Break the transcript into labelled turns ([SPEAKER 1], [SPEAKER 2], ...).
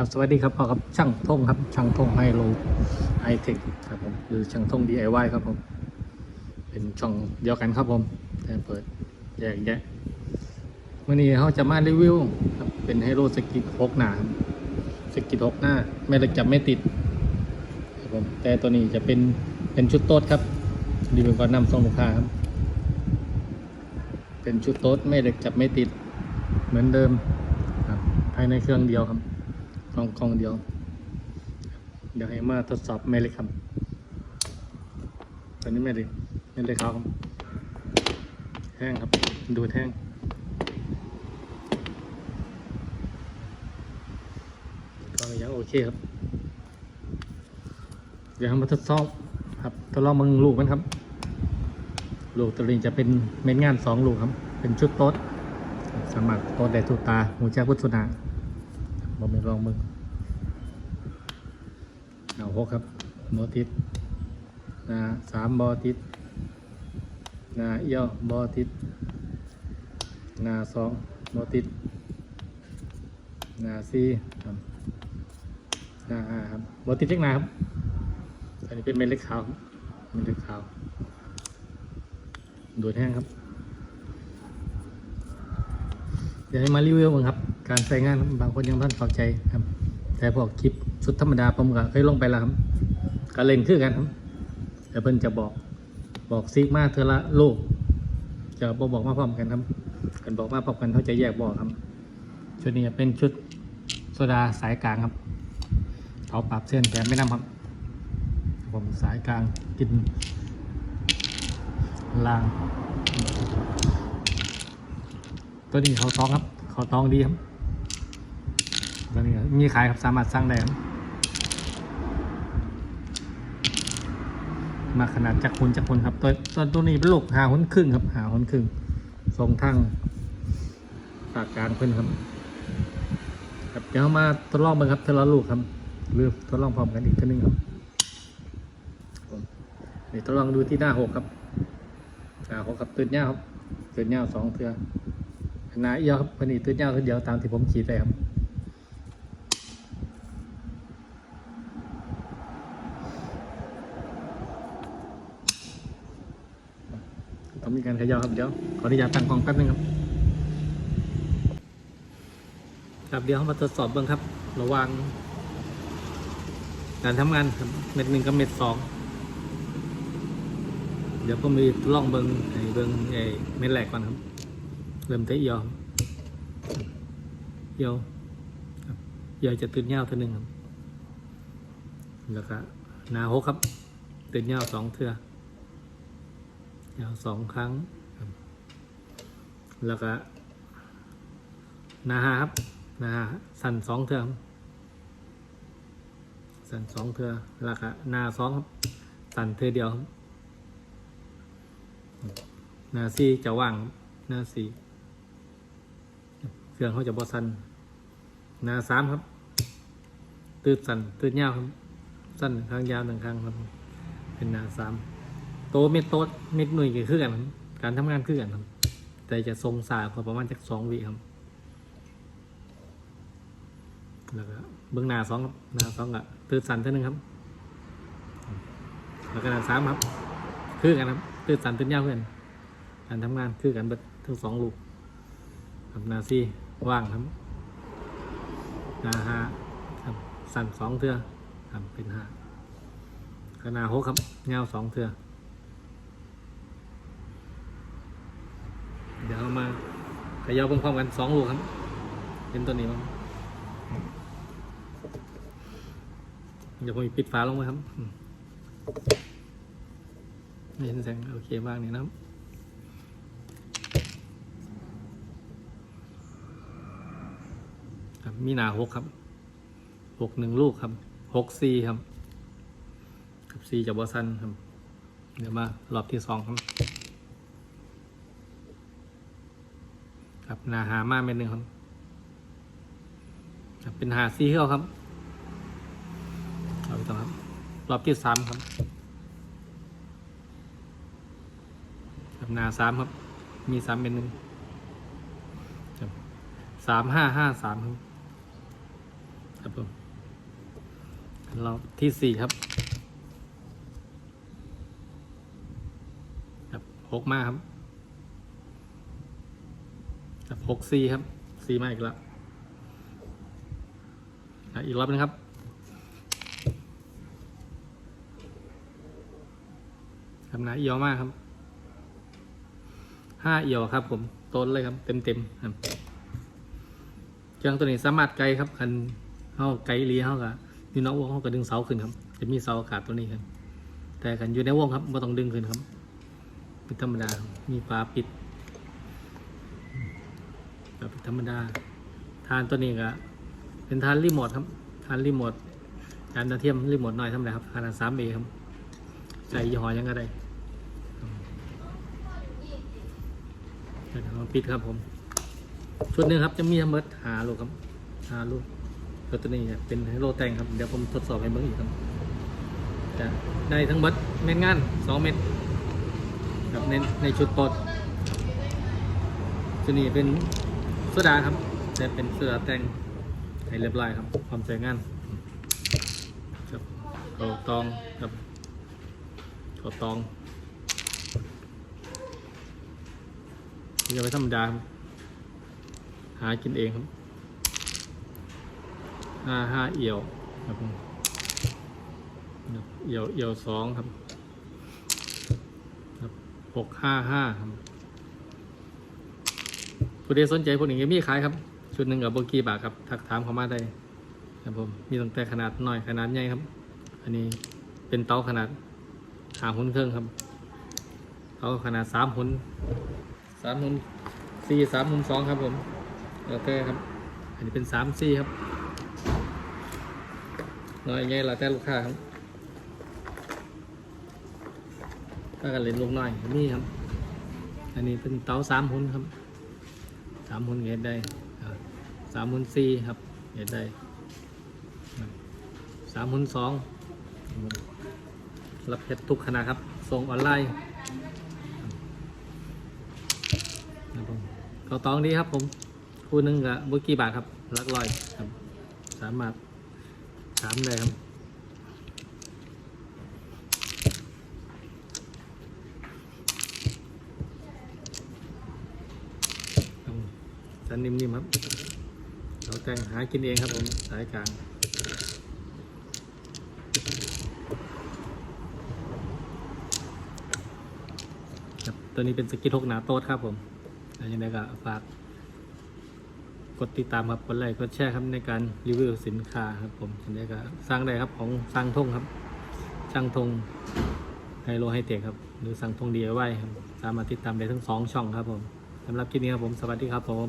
[SPEAKER 1] ครับสวัสดีครับพ่อครับช่างทงครับ ช่างทงไฮโลไฮเทคครับผมหรือช่างทง DIY ครับผม เป็นช่องเดียวกันครับผมแต่เปิดแยกแยะวันนี้เขาจะมารีวิวครับเป็นไฮโลสกิทหกหน้าสกิทหกหน้า ไม่ได้จับไม่ติดครับผมแต่ตัวนี้จะเป็นเป็นชุดโต๊ดครับรีวิวก่อนนำส่งลูกค้าครับ เป็นชุดโต๊ดไม่ได้จับไม่ติดเหมือนเดิมครับภายในเครื่องเดียวครับ กล่องกล่องเดียว เดี๋ยวให้มาทดสอบแม่เล็กครับตอนนี้แม่เล็กแม่เล็กขาวครับแห้งครับ ดูแห้งก็ยังโอเคครับ เดี๋ยวเรามาทดสอบครับทดลองมึงลูกมันครับ ลูกตัวนี้จะเป็นเม็ดงานสองลูกครับ เป็นชุดโต๊ดสมัครโตัวแดดทุกตาหูแจักพุทธนาบอมเป็นรองมึง เอาหกครับบอติดนาสามบอติดนาเอี้ยวบอติดนาสองบอติดนาสี่ครับนาห้าครับบอติดเล็กนาครับอันนี้เป็นเม็ดเล็กขาวเม็ดเล็กขาวดูดแห้งครับเดี๋ยวให้มารีวิวบ้างครับ การใช้งานบางคนยังท่านเข้าใจครับ แต่พวกคลิปสุดธรรมดาผมก็เคยลงไปแล้วครับก็เล่นคือกันครับแต่เพิ่นจะบอกบอกซิกมาเทอละโลก จะบอกบอกมาพร้อมกันครับกันบอกมาพร้อมกันเขาจะแยกบอกครับ ชุดนี้เป็นชุดโซดาสายกลางครับเขาปรับเส้นแต่ไม่นำครับ ผมสายกลางกินลางตัวนี้เขาตองครับ เขาตองดีครับ ตัวนี้มีขายครับสามารถสั่งได้ครับมาขนาดจักรคนจักรคนครับตัวตัวตัวนี้เป็นลูกหาหนครึ่งครับ หาหนครึ่งทรงทั้งปากกางเพิ่นครับ ครับเดี๋ยวมาทดลองกันครับทดลองลูกครับหรือทดลองพร้อมกันอีกทีนึงครับเดี๋ยวทดลองดูที่หน้าหกครับหน้าหกครับตื่นเน่าครับตื่นเน่าสองเทือหน้าเอียวครับพอดีตื้นยาคือเดียวตามที่ผมขีดไปครับ ต้องมีการเขย่าครับเดี๋ยวขออนุญาตตั้งกล้องแป๊บนึงครับ ครับเดี๋ยวมาตรวจสอบเบื้องครับ ระว่างการทำงานครับเม็ดหนึ่งกับเม็ดสองเดี๋ยวผมมีลองเบิ้งไอ้เบิ้งไอ้เม็ดแรกก่อนครับ เริ่มเตะเอียอยวครับเอียจะตื่นเงาตัวหนึ่งครับแล้วก็นาหกครับ ตื่นเงาสองเทือ ยาวสองครั้งรับแล้วก็นาห้าครับนาห้าสั่นสองเทือครับสั่นสองเทือแล้วก็นาสองครับสั่นเทือเดียวครับนาสี่จะว่างนาสี่เครื่องเขาจะบอสันนาสามครับ ตืดสันตืดยาวครับสั้นหนึ่งครั้งยาวหนึ่งครั้งครับ เป็นนาสาม โตเม็ดโตดเม็ดหน่วยก็คือกันครับการทำงานคือกันครับ แต่จะทรงสายกว่าประมาณจากสองวิครับแล้วก็เบื้องหน้าสองครับหน้าสองกับตืดสันเท่านึงครับแล้วก็หน้าสามครับ คือกันครับตืดสันตืดยาวเพื่อนการทำงานคือกันเบิดทั้งสองลูกครับนาซี่ว่างครับนาฮาครับสั่นสองเทือครับเป็นห้าก็นาหกครับเงาสองเทือเดี๋ยวเอามา ขยาวพร้อมๆกันสองลูกครับเป็นตัวนี้มั้งเดี๋ยวผมปิดฝาลงไว้ครับเห็นแสงโอเคมากเนี่ยนะครับมีนาหกครับหกหนึ่งลูกครับหกสี่ครับกับสี่จะบอสันครับ เดี๋ยวมารอบที่สองครับ ครับหนาหามากเม็ดหนึ่งครับเป็นหาซีเข้าครับเอาไปต่อครับ รอบที่สามครับครับนาสามครับ มีสามเป็นหนึ่งครับสามห้าห้าสามครับครับผมเราที่สี่ครับครับหกมาครับ หกสี่ครับสี่มาอีกแล้วอีกรอบนึงครับ ครับนะเอียวมากครับห้าเอียวครับ ผมต้นเลยครับ เต็มเต็มครับเครื่องตัวนี้สามารถไกลครับคันเข้าไกลเลี้ยเข้ากับนี่น้องวงเข้ากับดึงเสาขึ้นครับ จะมีเสาอากาศตัวนี้ครับแต่คันอยู่ในวงครับไม่ต้องดึงขึ้นครับเป็นธรรมดา มีฝาปิด แบบธรรมดา ทานตัวนี้ก็เป็นทานรีโมทครับ ทานรีโมทจานดาวเทียมรีโมทหน้อยทำไรครับขนาดสามเอครับ ใส่ยี่ห้อยังก็ได้เดี๋ยวเราปิดครับผม ชุดหนึ่งครับจะมีทั้งหมดหาลูกครับหาลูกแล้วตัวนี้เนี่ยเป็นไฮโลแตงครับ เดี๋ยวผมทดสอบให้เบิ่งอีกครับจะได้ทั้งหมดเม็ดงานสองเม็ดครับในในชุดปดตัวนี้เป็น โซดาครับแต่เป็นโซดาแต่งให้เรียบร้อยครับ ความสวยงามครับเอาตองครับข้าวตองนี่จะไปธรรมดาครับหากินเองครับห้าห้าเอี่ยวครับเอี่ยวเอี่ยวสองครับครับหกห้าห้าครับ ผู้ใดสนใจพวกนี้มีขายครับ ชุดหนึ่งกับโบกี้บาทครับ ทักถามเข้ามาได้ครับผม มีตั้งแต่ขนาดน้อยขนาดใหญ่ครับ อันนี้เป็นเตาขนาดหาหุ่นเครื่องครับเอาขนาดสามหุ่นสามหุ่นสี่สามหุ่นสองครับผมแล้วแต่ครับ อันนี้เป็นสามสี่ครับ น้อยไงแล้วแต่ลูกค้าครับถ้ากันเล่นลูกน้อยนี่ครับ อันนี้เป็นเตาสามหุ่นครับ สามหุ่นเห็ดได้สามหุ่นสี่ครับเห็ดได้สามหุ่นสองรับเพชรทุกขนาดครับส่งออนไลน์ครับเขาตองดีครับผมคู่นึงกับบุกี่บาทครับลักลอยครับ สามารถถามได้ครับผม สันนิ่มๆครับเราแต่งหากินเองครับผมสายกลางครับตัวนี้เป็นสกิทกหนาโต๊ดครับผมแล้วยังไงก็ฝากกดติดตามครับกดไลค์กดแชร์ครับในการรีวิวสินค้าครับผมยังไงก็สร้างได้ครับของสร้างทงครับช่างทงไฮโลไฮเทคครับหรือสั่งทงดีไว้ครับ สามารถติดตามได้ทั้งสองช่องครับผมสำหรับคลิปนี้ครับผม สวัสดีครับผม